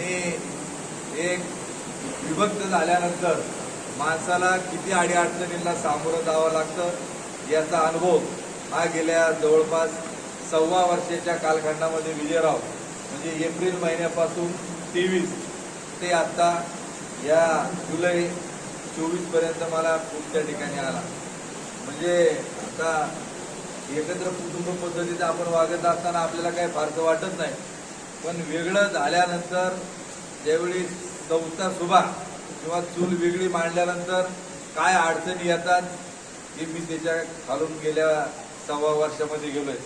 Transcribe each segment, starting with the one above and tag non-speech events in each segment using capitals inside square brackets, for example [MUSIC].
आणि एक विभक्त झाल्यानंतर माणसाला किती अडीअडचणींना सामोरं जावं लागतं याचा अनुभव हा गेल्या जवळपास सव्वा वर्षाच्या कालखंडामध्ये विजयराव म्हणजे एप्रिल महिन्यापासून तेवीस ते आता या जुलै चोवीसपर्यंत मला पुढच्या ठिकाणी आला. म्हणजे आता एकत्र कुटुंब पद्धतीने आपण वागत असताना आपल्याला काही फारसं वाटत नाही. पण वेगळं झाल्यानंतर ज्यावेळी चौथा सुभा किंवा चूल वेगळी मांडल्यानंतर काय अडचणी येतात हे मी त्याच्या खालून गेल्या सव्वा वर्षामध्ये गेलोय.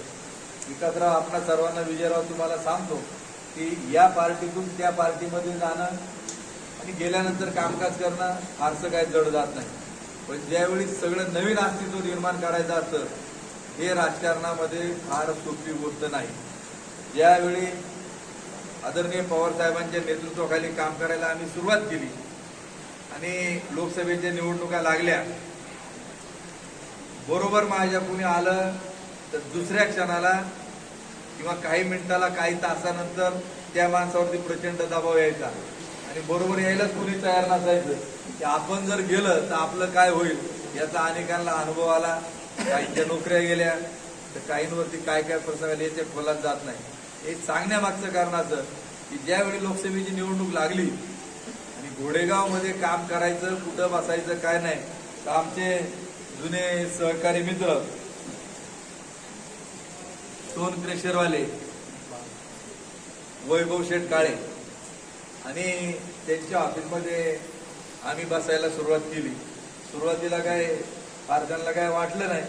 विकासराव आपणा सर्वांना विजयराव तुम्हाला सांगतो की या पार्टीतून त्या पार्टीमध्ये जाणं आणि गेल्यानंतर कामकाज करणं फारसं काय जड जात नाही. पण ज्यावेळी सगळं नवीन अस्तित्व निर्माण करायचं असतं हे राजकारणामध्ये फार सोपी गोष्ट नाही. ज्यावेळी आदरणीय पवार साहेबांच्या नेतृत्वाखाली काम करायला आम्ही सुरुवात केली. आणि लोकसभेच्या निवडणुका लागल्या बरोबर माझ्या कुणी आलं तर दुसऱ्या क्षणाला किंवा काही मिनिटाला काही तासानंतर त्या माणसावरती प्रचंड दबाव यायचा. आणि बरोबर यायलाच कुणी तयार नसायचं. की आपण जर गेलं तर आपलं काय होईल याचा अनेकांना अनुभव आला. काहींच्या नोकऱ्या गेल्या तर काहींवरती काय काय प्रसंग आले याच्या खोलात जात नाही. हे सांगण्यामागचं कारण असं की ज्यावेळी लोकसभेची निवडणूक लागली आणि घोडेगावमध्ये काम करायचं कुठं बसायचं काय नाही तर आमचे जुने सहकारी मित्र सोन क्रेशरवाले वैभव शेठ काळे आणि त्यांच्या ऑफिसमध्ये आम्ही बसायला सुरुवात केली. सुरुवातीला काय पारकांना काय वाटलं नाही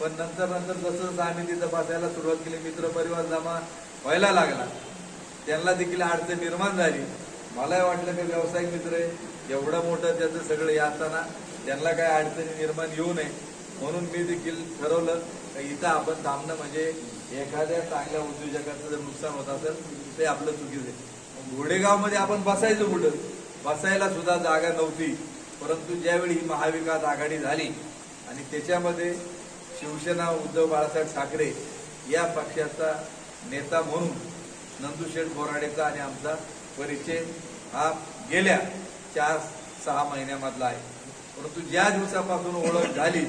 पण नंतर नंतर जसं जसं आम्ही तिथं बसायला सुरुवात केली मित्र परिवार जमा व्हायला लागला. त्यांना देखील अडचण निर्माण झाली. मलाही वाटलं की व्यावसायिक मित्र आहे एवढं मोठं त्याचं सगळं हे असताना त्यांना काय अडचणी निर्माण येऊ नये. म्हणून मी देखील ठरवलं की इथं आपण थांबणं म्हणजे एखाद्या चांगल्या उद्योजकाचं जर नुकसान होत असेल ते आपलं चुकीचं आहे घोडेगावमध्ये आपण बसायचं कुठं? बसायला सुद्धा जागा नव्हती. परंतु ज्यावेळी ही महाविकास आघाडी झाली आणि त्याच्यामध्ये शिवसेना उद्धव बाळासाहेब ठाकरे या पक्षाचा नेता म्हणून नंदुशेठ बोराडेचा आणि आमचा परिचय हा गेल्या चार सहा महिन्यामधला आहे. परंतु ज्या दिवसापासून ओळख झाली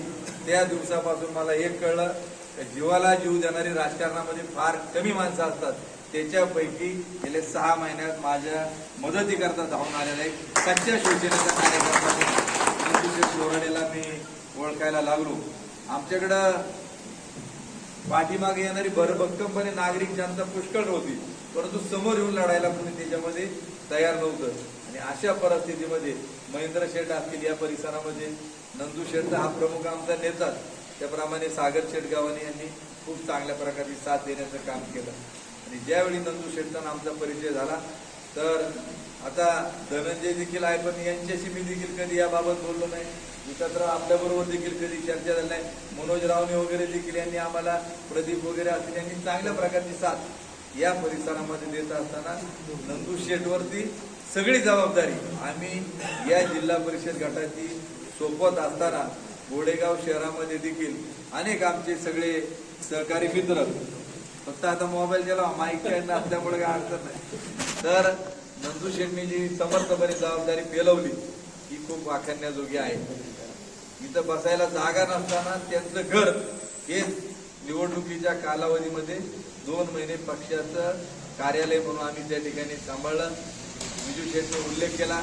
त्या दिवसापासून मला एक कळलं की जीवाला जीव देणारी राजकारणामध्ये फार कमी माणसं असतात. त्याच्यापैकी गेले सहा महिन्यात माझ्या मदतीकरता धावून आलेला एक सच्च्या शिवसेनेचा कार्यकर्ता नंदुशेठ बोराडेला मी ओळखायला लागलो. आमच्याकडं पाठीमागे येणारी भरभक्कमपणे नागरिक जनता पुष्कळ होती. परंतु समोर येऊन लढायला कोणी त्याच्यामध्ये तयार नव्हतं. आणि अशा परिस्थितीमध्ये महेंद्र शेठ असतील या परिसरामध्ये नंदू शेठ हा प्रमुख आमचा नेताच त्याप्रमाणे सागर शेटगावाने यांनी खूप चांगल्या प्रकारची साथ देण्याचं काम केलं. आणि ज्यावेळी नंदू शेठचा आमचा परिचय झाला तर आता धनंजय देखील आहे पण यांच्याशी मी देखील कधी याबाबत बोललो नाही. विकासराव आपल्याबरोबर देखील कधी चर्चा झाली नाही. मनोज रावने वगैरे देखील यांनी आम्हाला प्रदीप वगैरे असतील यांनी चांगल्या प्रकारची साथ या परिसरामध्ये देत असताना नंदू शेठवरती सगळी जबाबदारी आम्ही या जिल्हा परिषद गटाची सोबत असताना गोडेगाव शहरामध्ये देखील अनेक आमचे सगळे सहकारी मित्र फक्त आता मोबाईल गेला माईक असल्यामुळे काय अडचण नाही. तर नंदू शेट्टी जी समर्थपणे जबाबदारी पेलवली ही खूप वाखाणण्याजोगी आहे. इथं बसायला जागा नसताना त्यांचं घर हे निवडणुकीच्या कालावधीमध्ये दोन महिने पक्षाचं कार्यालय म्हणून आम्ही त्या ठिकाणी सांभाळलं. विजू शेठने उल्लेख केला.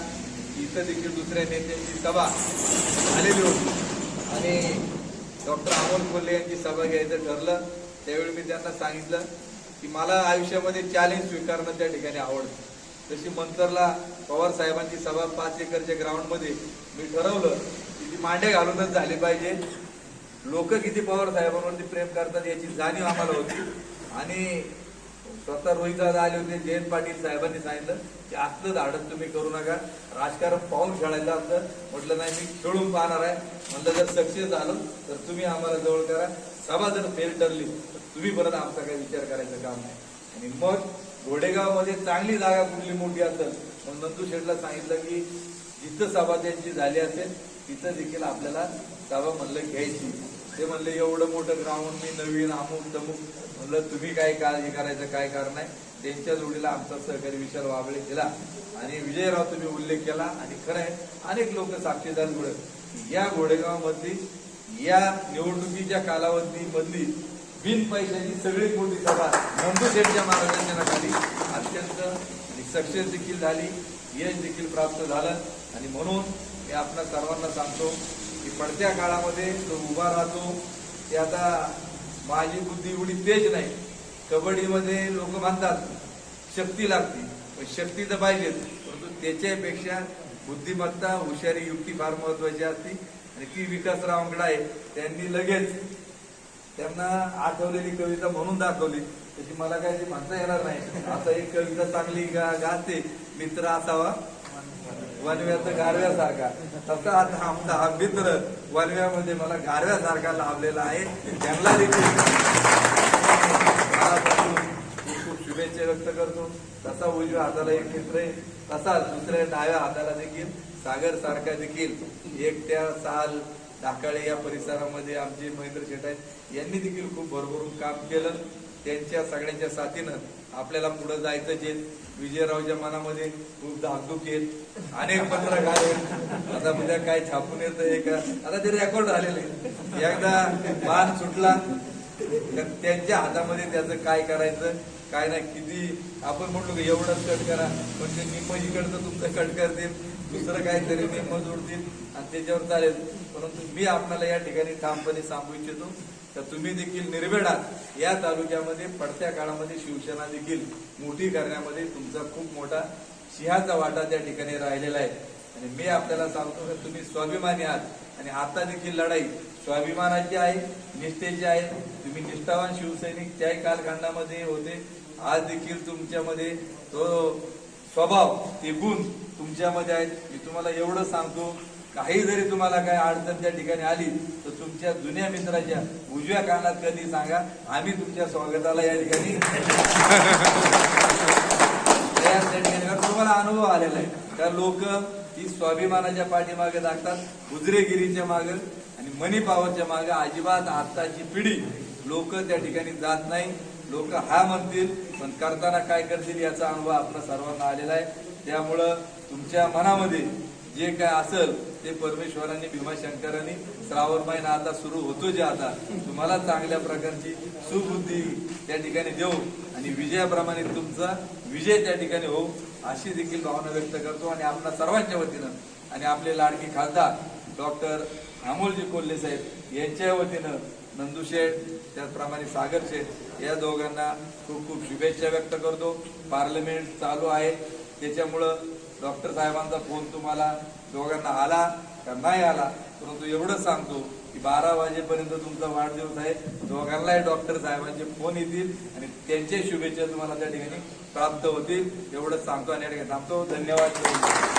इथं देखील दुसऱ्या नेत्यांची सभा झालेली होती. आणि डॉक्टर अमोल कोल्हे यांची सभा घ्यायचं ठरलं. त्यावेळी मी त्यांना सांगितलं की मला आयुष्यामध्ये चॅलेंज स्वीकारणं त्या ठिकाणी आवडतं. तशी मंतरला पवार साहेबांची सभा पाच एकरच्या ग्राउंडमध्ये मी ठरवलं. मांडे घालूनच झाले पाहिजे. लोक किती पवार साहेबांवरती प्रेम करतात याची जाणीव आम्हाला होती. आणि स्वतः रोहित आले होते जयंत पाटील साहेबांनी सांगितलं की असलं धाडस तुम्ही करू नका. राजकारण पाहून खेळायचं असतं म्हटलं नाही मी खेळून पाहणार आहे. म्हणलं जर सक्सेस झालो तर तुम्ही आम्हाला जवळ करा. सभा जर फेल ठरली तर तुम्ही परत आमचा काही विचार करायचं काम नाही. आणि मग घोडेगावमध्ये चांगली जागा कुठली मोठी असेल मग नंदू शेठला सांगितलं की जिथं सभा त्यांची झाली असेल तिथं देखील आपल्याला सभा म्हणलं घ्यायची. ते म्हणले एवढं मोठं ग्राउंड मी नवीन अमुक तमुक. म्हणलं तुम्ही काय काळजी करायचं काय कारण आहे त्यांच्या जोडीला आमचा सहकारी विशाल वाबळे केला. आणि विजयराव तुम्ही उल्लेख केला आणि खरं आहे अनेक लोक साक्षीदार घोडे. या घोडेगावमधली या निवडणुकीच्या कालावधीमधली बिन पैशाची सगळी मोठी सभा नंदू महाराजांच्या मार्गदर्शनाखाली अत्यंत सक्सेस देखील झाली. यश देखील प्राप्त झालं. आणि म्हणून मी आपल्या सर्वांना सांगतो की पडत्या काळामध्ये जो उभा राहतो ते आता माझी बुद्धी एवढी तेज नाही. कबड्डीमध्ये लोक म्हणतात शक्ती लागते. पण शक्ती तर पाहिजेच. परंतु त्याच्यापेक्षा बुद्धिमत्ता हुशारी युक्ती फार महत्वाची असते. आणि ती विकासराव अंगडा आहे त्यांनी लगेच त्यांना आठवलेली कविता म्हणून दाखवली. त्याची मला काय म्हणता येणार नाही. आता एक कविता चांगली गा गाते. मित्र असावा. वनव्याचं गारव्यासारखा तसा आता आमचा हा मित्र वनव्यामध्ये मला गारव्यासारखा लाभलेला आहे. त्यांना देखील खूप खूप शुभेच्छा व्यक्त करतो. तसा उजव्या हाताला एक मित्र आहे तसाच दुसऱ्या डाव्या हाताला देखील सागर सारखा देखील. एक त्या साल ढाकाळे या परिसरामध्ये आमचे महेंद्र शेट आहेत. यांनी देखील खूप भरभरून काम केलं. त्यांच्या सगळ्यांच्या साथीनं आपल्याला पुढे जायचं जे विजयरावच्या मनामध्ये खूप धाकधूक येत अनेक पत्रकार आहेत आता उद्या काय छापून येत हे का आता ते रेकॉर्ड झालेले. एकदा बाण सुटला तर त्यांच्या हातामध्ये त्याचं काय करायचं काय नाही किती आपण म्हटलो की एवढंच कट करा. पण ते निम्म इकडचं तुमचं कट करतील दुसरं काहीतरी निम्म उडतील आणि त्याच्यावर चालेल. परंतु मी आपल्याला या ठिकाणी ठामपणे सांगू इच्छितो तर तुम्ही देखील निर्वेडात या तालुक्यामध्ये पडत्या काळामध्ये शिवसेना देखील मोठी करण्यामध्ये तुमचा खूप मोठा सिंहाचा वाटा त्या ठिकाणी राहिलेला आहे. आणि मी आपल्याला सांगतो की तुम्ही स्वाभिमानी आहात. आणि आता देखील लढाई स्वाभिमानाची आहे निष्ठेची आहे. तुम्ही निष्ठावान शिवसैनिक त्याही कालखंडामध्ये होते. आज देखील तुमच्यामध्ये तो स्वभाव ते गुण तुमच्यामध्ये आहेत. मी तुम्हाला एवढं सांगतो काही जरी तुम्हाला काय अडचण त्या ठिकाणी आली तर तुमच्या जुन्या मित्राच्या उजव्या कानात कधी सांगा आम्ही तुमच्या स्वागताला या ठिकाणी [LAUGHS] तुम्हाला अनुभव आलेला आहे. त्या लोक ही स्वाभिमानाच्या पाठीमागे लागतात उजरेगिरीच्या मागे आणि मनी पावरच्या मागे. अजिबात आत्ताची पिढी लोक त्या ठिकाणी जात नाही. लोक हा म्हणतील पण करताना काय करतील याचा अनुभव आपला सर्वांना आलेला आहे. त्यामुळं तुमच्या मनामध्ये जे काय असेल ते परमेश्वरांनी भीमाशंकरांनी श्रावण महिना आता सुरू होतो जे आता. तुम्हाला चांगल्या प्रकारची सुबुद्धी त्या ठिकाणी देऊ आणि विजयाप्रमाणे तुमचा विजय त्या ठिकाणी होऊ अशी देखील भावना व्यक्त करतो आणि आपल्या सर्वांच्या वतीनं आणि आपले लाडके खासदार डॉक्टर अमोलजी कोल्हे साहेब यांच्या वतीनं नंदू शेठ त्याचप्रमाणे सागर शेठ या दोघांना खूप खूप शुभेच्छा व्यक्त करतो. पार्लमेंट चालू आहे. त्याच्यामुळं डॉक्टर साहेबांचा फोन तुम्हाला दोघांना आला का नाही आला परंतु एवढंच सांगतो की बारा वाजेपर्यंत तुमचा वाढदिवस आहे. दोघांनाही डॉक्टर साहेबांचे फोन येतील आणि त्यांच्या शुभेच्छा तुम्हाला त्या ठिकाणी प्राप्त होतील. एवढंच सांगतो आणि या ठिकाणी थांबतो. धन्यवाद.